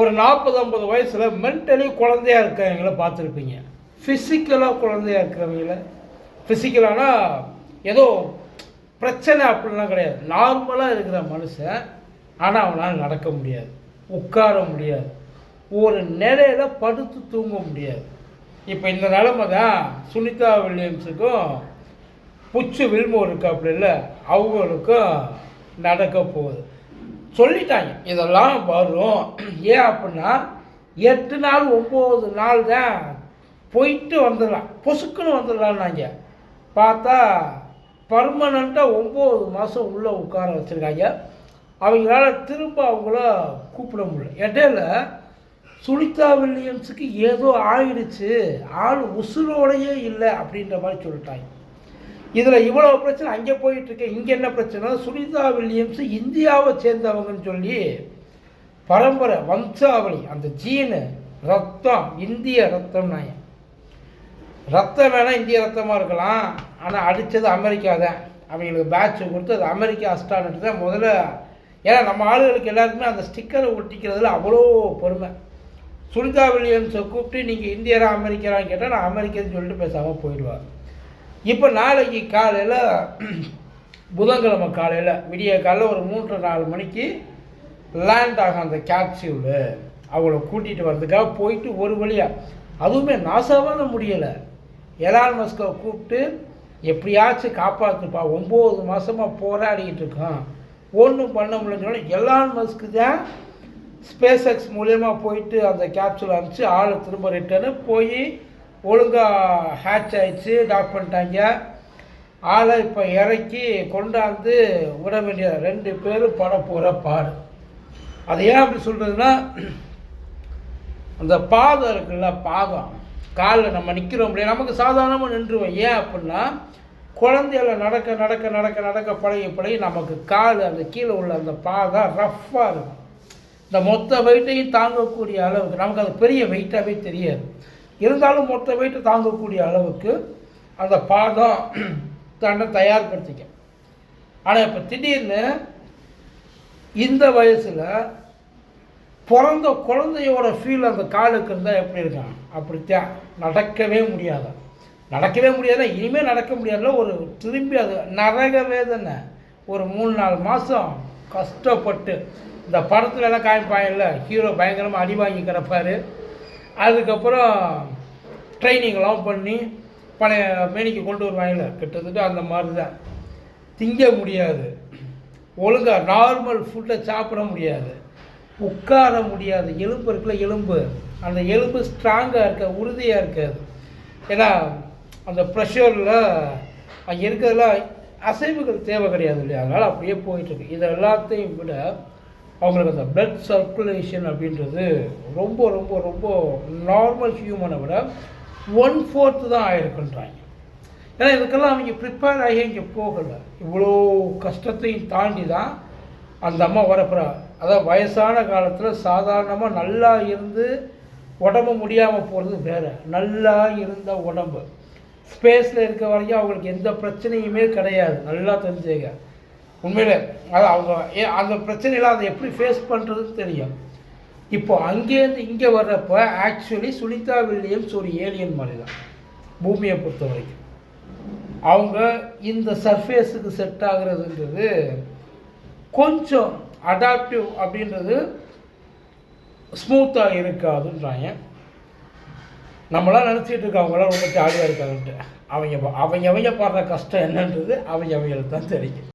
ஒரு நாற்பது ஐம்பது வயசில் மென்டலி குழந்தையா இருக்கிறவங்கள பார்த்துருப்பீங்க. ஃபிசிக்கலாக குழந்தையா இருக்கிறவங்கள. ஃபிசிக்கலானா ஏதோ பிரச்சனை அப்படிலாம் கிடையாது. நார்மலாக இருக்கிற மனுஷன் ஆனால் அவனால் நடக்க முடியாது. உட்கார முடியாது. ஒரு நிலையில படுத்து தூங்க முடியாது. இப்போ இந்த நிலமை தான் சுனிதா வில்லியம்ஸுக்கும் புச்சு வில்மோர் இருக்காப்புல இல்லை அவங்களுக்கும் நடக்க போகுது. சொல்லிட்டாங்க. இதெல்லாம் வரும். ஏன் அப்படின்னா எட்டு நாள் ஒம்பது நாள் தான் போயிட்டு வந்துடலாம். பொசுக்குன்னு வந்துடலான்னாங்க பார்த்தா பர்மனண்ட்டாக ஒம்பது மாதம் உள்ளே உட்கார வச்சுருக்காங்க. அவங்களால திரும்ப அவங்கள கூப்பிட முடியல. இடையில சுனிதா வில்லியம்ஸுக்கு ஏதோ ஆயிடுச்சு. ஆள் உசுரோடையே இல்லை அப்படின்ற மாதிரி சொல்லிட்டாங்க. இதில் இவ்வளோ பிரச்சனை அங்கே போயிட்டுருக்கு இங்கே என்ன பிரச்சனை? சுனிதா வில்லியம்ஸ் இந்தியாவை சேர்ந்தவங்கன்னு சொல்லி பரம்பரை வம்சாவளி அந்த ஜீனு ரத்தம் இந்திய ரத்தம் நாயம். ரத்தம் வேணால் இந்திய ரத்தமாக இருக்கலாம் ஆனால் அடித்தது அமெரிக்கா தான். அவங்களுக்கு பேட்ச் கொடுத்து அது அமெரிக்கா அஸ்டானட்டு தான் முதல்ல. ஏன்னா நம்ம ஆளுகளுக்கு எல்லாருக்குமே அந்த ஸ்டிக்கரை ஒட்டிக்கிறதுல அவ்வளோ பொறுமை. சுனிதா வில்லியம்ஸை கூப்பிட்டு நீங்கள் இந்தியரா அமெரிக்கரான்னு கேட்டால் நான் அமெரிக்கன்னு சொல்லிட்டு பேசாமல் போயிடுவார். இப்போ நாளைக்கு காலையில் புதன்கிழமை காலையில் விடிய காலையில் ஒரு மூன்று நாலு மணிக்கு லேண்ட் ஆகும் அந்த கேப்சியூலு அவங்கள கூட்டிகிட்டு வர்றதுக்காக போயிட்டு ஒரு வழியாக அதுவுமே நாசாவான முடியலை. எலான் மஸ்கை கூப்பிட்டு எப்படியாச்சும் காப்பாற்றுப்பா ஒம்பது மாதமாக போராடிக்கிட்டு இருக்கான். ஒன்றும் பண்ண முடியலன்னு எலான் மஸ்க்கு தான் ஸ்பேஸ் எக்ஸ் மூலயமா போயிட்டு அந்த கேப்சூல் அனுப்பிச்சு ஆளை திரும்ப ரிட்டர்னு போய் ஒழுங்காக ஹேட்ச் ஆகிடுச்சு டாக் பண்ணிட்டாங்க. ஆளை இப்போ இறக்கி கொண்டாந்து விட வேண்டிய ரெண்டு பேரும் பட போகிற பாடு. அது ஏன் அப்படி சொல்கிறதுன்னா அந்த பாதம் இருக்குல்ல பாதம். காலில் நம்ம நிற்கிறோம் இல்லையா? நமக்கு சாதாரணமாக நின்றுவோம். ஏன் அப்படின்னா குழந்தையில நடக்க நடக்க நடக்க நடக்க பழகி பழகி நமக்கு கால் அந்த கீழே உள்ள அந்த பாதம் ரஃப்பாக இருக்கும். இந்த மொத்த வெயிட்டையும் தாங்கக்கூடிய அளவுக்கு நமக்கு அது பெரிய வெயிட்டாகவே தெரியாது. இருந்தாலும் மொத்த வெயிட்டை தாங்கக்கூடிய அளவுக்கு அந்த பாதம் தன்னை தயார்படுத்திக்க. ஆனால் இப்போ திடீர்னு இந்த வயசில் பிறந்த குழந்தையோட ஃபீல் அந்த காலுக்கு இருந்தால் எப்படி இருக்கும்? அப்படித்தான். நடக்கவே முடியாது. நடக்கவே முடியாதுன்னா இனிமேல் நடக்க முடியாதுல ஒரு திரும்பி அது நரக வேதனை. ஒரு மூணு நாலு மாதம் கஷ்டப்பட்டு. இந்த படத்துல எல்லாம் காமிப்பாங்கல்ல? ஹீரோ பயங்கரமாக அடி வாங்கி கிடப்பாரு அதுக்கப்புறம் ட்ரைனிங்லாம் பண்ணி பழைய மேனிக்கு கொண்டு வருவாங்கல்ல கிட்டத்தட்ட அந்த மாதிரி தான் திங்க முடியாது. ஒழுங்காக நார்மல் ஃபுட்டை சாப்பிட முடியாது. உட்கார முடியாது. எலும்பு இருக்குல்ல எலும்பு. அந்த எலும்பு ஸ்ட்ராங்காக இருக்க உறுதியாக இருக்காது. ஏன்னா அந்த ப்ரெஷரில் அங்கே இருக்கிறதுல அசைவுகள் தேவை கிடையாது இல்லையா? அதனால் அப்படியே போயிட்டுருக்கு இது எல்லாத்தையும் விட அவங்களுக்கு அந்த பிளட் சர்க்குலேஷன் அப்படின்றது ரொம்ப ரொம்ப ரொம்ப நார்மல் ஹியூமனை விட ஒன் ஃபோர்த்து தான் ஆயிருக்குன்றாங்க. ஏன்னா இதுக்கெல்லாம் அவங்க ப்ரிப்பேர் ஆகி இங்கே போகலை. இவ்வளோ கஷ்டத்தையும் தாண்டி தான் அந்த அம்மா வரப்போகிறா அதாவது வயசான காலத்தில் சாதாரணமாக நல்லா இருந்து உடம்பு முடியாமல் போகிறது வேறு. நல்லா இருந்த உடம்பு. ஸ்பேஸில் இருக்க வரைக்கும் அவங்களுக்கு எந்த பிரச்சனையுமே கிடையாது. நல்லா தெரிஞ்சுங்க. உண்மையிலே அது அவங்க ஏ அந்த பிரச்சனையெல்லாம் அதை எப்படி ஃபேஸ் பண்ணுறதுன்னு தெரியும். இப்போ அங்கேருந்து இங்கே வர்றப்ப ஆக்சுவலி சுனிதா வில்லியம்ஸ் ஒரு ஏலியன் மாதிரி தான் பூமியை பொறுத்த வரைக்கும். அவங்க இந்த சர்ஃபேஸுக்கு செட் ஆகுறதுன்றது கொஞ்சம் அடாப்டிவ் அப்படின்றது ஸ்மூத்தாக இருக்காதுன்றாங்க. நம்மளாம் நினச்சிட்டு இருக்கவங்களாம் அவங்களாம் ரொம்ப ஜாலியாக இருக்காங்கன்ட்டு. அவங்க அவங்க அவங்க பாடுற கஷ்டம் என்னன்றது அவங்க அவங்களுக்கு தான் தெரியும்.